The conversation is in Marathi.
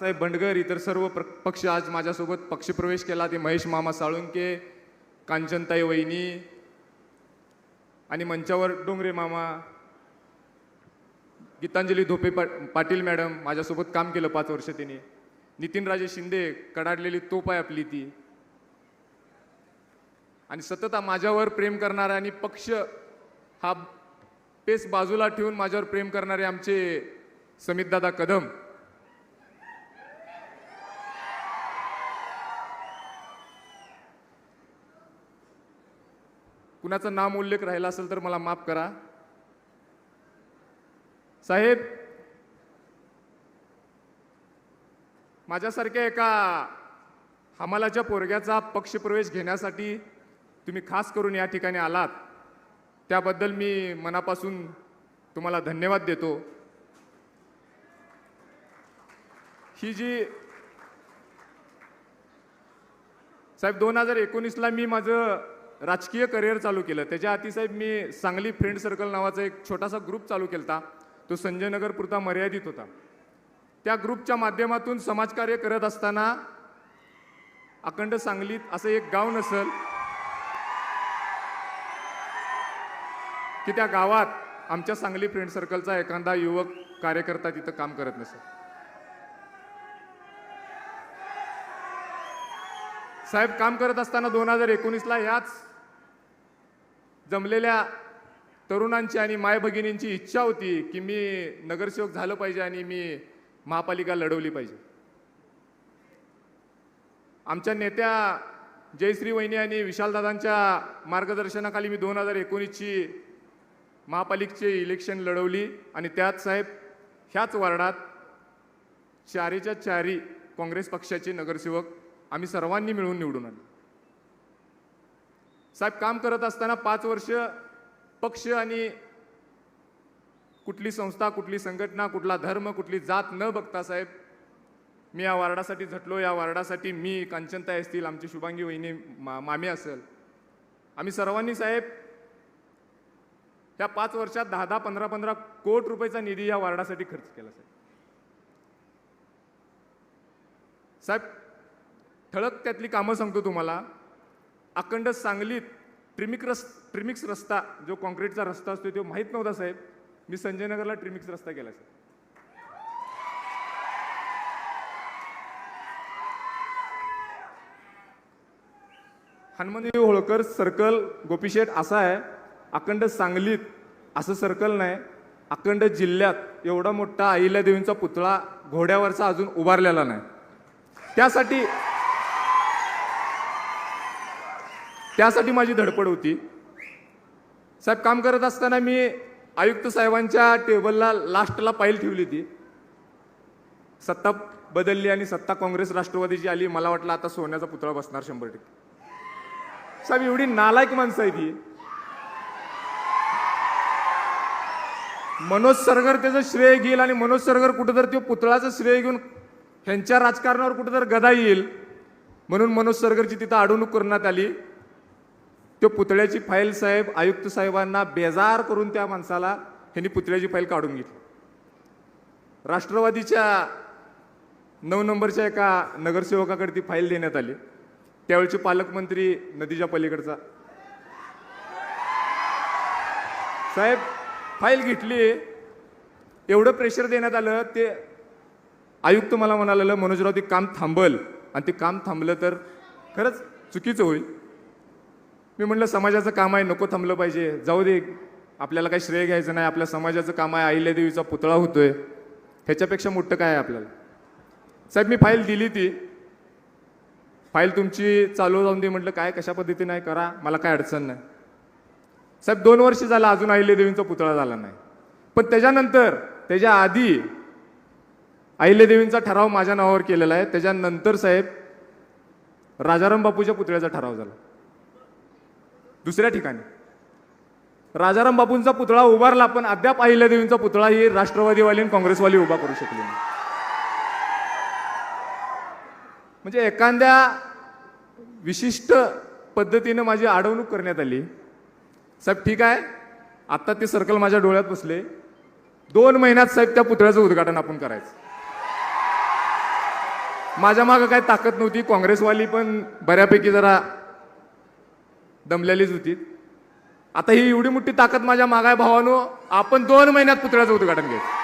साहेब बंडगर इतर सर्व प्र पक्ष आज माझ्यासोबत पक्षप्रवेश केला. ते महेश मामा साळुंके कांचनताई वहिनी आणि मंचावर डोंगरे मामा गीतांजली धोपे पा पाटील मॅडम माझ्यासोबत काम केलं पाच वर्ष तिने. नितीनराजे शिंदे कडाडलेली तोप आहे आपली ती. आणि सतत माझ्यावर प्रेम करणारा आणि पक्ष हा पेस बाजूला ठेवून माझ्यावर प्रेम करणारे आमचे समितदादा कदम. कुणाचं नाम उल्लेख राहिला असेल तर मला माफ करा. साहेब माझ्यासारख्या एका हमालाच्या पोरग्याचा पक्षप्रवेश घेण्यासाठी तुम्ही खास करून या ठिकाणी आलात. त्याबद्दल मी मनापासून तुम्हाला धन्यवाद देतो. ही जी साहेब दोन हजार एकोणीसला मी माझं राजकीय करिअर चालू केलं. त्याच्या आधी साहेब मी सांगली फ्रेंड सर्कल नावाचा एक छोटासा ग्रुप चालू केला तो संजयनगर पुरता मर्यादित होता. त्या ग्रुपच्या माध्यमातून समाजकार्य करत असताना अखंड सांगलीत असं एक गाव नसल की त्या गावात आमच्या सांगली फ्रेंड सर्कलचा एखादा युवक कार्यकर्ता तिथं काम करत नसेल. साहेब काम करत असताना दोन हजार एकोणीसला ह्याच जमलेल्या तरुणांची आणि माय भगिनींची इच्छा होती की मी नगरसेवक झालं पाहिजे आणि मी महापालिका लढवली पाहिजे. आमच्या नेत्या जयश्री वहिनी आणि विशालदादांच्या मार्गदर्शनाखाली मी दोन हजार एकोणीसची महापालिकेचे इलेक्शन लढवली आणि त्यात साहेब ह्याच वार्डात चारीच्या चारी काँग्रेस पक्षाचे नगरसेवक आम्ही सर्वांनी मिळून निवडून आलो साहेब काम करत असताना पाच वर्ष पक्ष आणि कुठली संस्था कुठली संघटना कुठला धर्म कुठली जात न बघता साहेब मी या वार्डासाठी झटलो. या वार्डासाठी मी कांचनताई असतील आमची शुभांगी वहिनी मा मामी असेल. आम्ही सर्वांनी साहेब या पाच वर्षात दहा दहा पंधरा पंधरा कोट रुपयाचा निधी या वार्डासाठी खर्च केला साहेब. साहेब ठळक त्यातली कामं सांगतो तुम्हाला. अखंड सांगलीत ट्रिमिक रस ट्रिमिक्स रस्ता जो कॉन्क्रीटचा रस्ता असतो तो माहीत नव्हता साहेब. मी संजयनगरला ट्रिमिक्स रस्ता केला साहेब. हनुमंतदेव होळकर सर्कल गोपीशेठ असा आहे. अखंड सांगलीत असं सर्कल नाही. अखंड जिल्ह्यात एवढा मोठा अहिल्या देवींचा पुतळा घोड्यावरचा अजून उभारलेला नाही. त्यासाठी त्यासाठी माझी धडपड होती. साहेब काम करत असताना मी आयुक्त साहेबांच्या टेबलला लास्टला पाईल ठेवली ती सत्ता बदलली आणि सत्ता काँग्रेस राष्ट्रवादीची आली. मला वाटलं आता सोन्याचा पुतळा बसणार शंभर टक्के. साहेब एवढी नालायक माणसं आहे ती मनोज सरगर त्याचं श्रेय घेईल आणि मनोज सरगर तर तो पुतळाचं श्रेय घेऊन ह्यांच्या राजकारणावर कुठेतरी गदा येईल. म्हणून मनोज सरगरची तिथं अडवणूक करण्यात आली. तो पुतळ्याची फाईल साहेब आयुक्त साहेबांना बेजार करून त्या माणसाला ह्यांनी पुतळ्याची फाईल काढून घेतली. राष्ट्रवादीच्या नऊ नंबरच्या एका नगरसेवकाकडे ती फाईल देण्यात आली. त्यावेळचे पालकमंत्री नदीच्या पलीकडचा. साहेब फाईल घेतली. एवढं प्रेशर देण्यात आलं ते आयुक्त मला म्हणालेलं मनोजराव ते काम थांबल. आणि ते काम थांबलं तर खरंच चुकीचं होईल. मी म्हटलं समाजाचं काम आहे नको थांबलं पाहिजे. जाऊ दे आपल्याला काही श्रेय घ्यायचं नाही. आपल्या समाजाचं काम आहे अहिल्यादेवीचा पुतळा होतोय. ह्याच्यापेक्षा मोठं काय आहे आपल्याला? साहेब मी फाईल दिली ती. फाईल तुमची चालू जाऊन दे म्हटलं काय कशा पद्धतीने आहे? करा मला काय अडचण नाही. साहेब दोन वर्ष झालं अजून अहिल्यादेवींचा पुतळा झाला नाही. पण त्याच्यानंतर त्याच्या आधी अहिल्यादेवींचा ठराव माझ्या नावावर केलेला आहे. त्याच्यानंतर साहेब राजाराम बापूच्या पुतळ्याचा ठराव झाला. दुसऱ्या ठिकाणी. राजाराम बापूंचा पुतळा उभारला पण अद्याप अहिल्यादेवींचा पुतळा ही राष्ट्रवादीवाली आणि काँग्रेसवाली उभा करू शकले नाही. म्हणजे एखाद्या विशिष्ट पद्धतीनं माझी अडवणूक करण्यात आली. साहेब ठीक आहे. आत्ता ते सर्कल माझ्या डोळ्यात बसले. दोन महिन्यात साहेब त्या पुतळ्याचं उद्घाटन आपण करायचं. माझ्या मागं काय ताकद नव्हती. काँग्रेसवाली पण बऱ्यापैकी जरा दमलेलीच होती. आता ही एवढी मोठी ताकद माझ्या मागाय भावानो आपण दोन महिन्यात पुतळ्याचं उद्घाटन घ्यायचं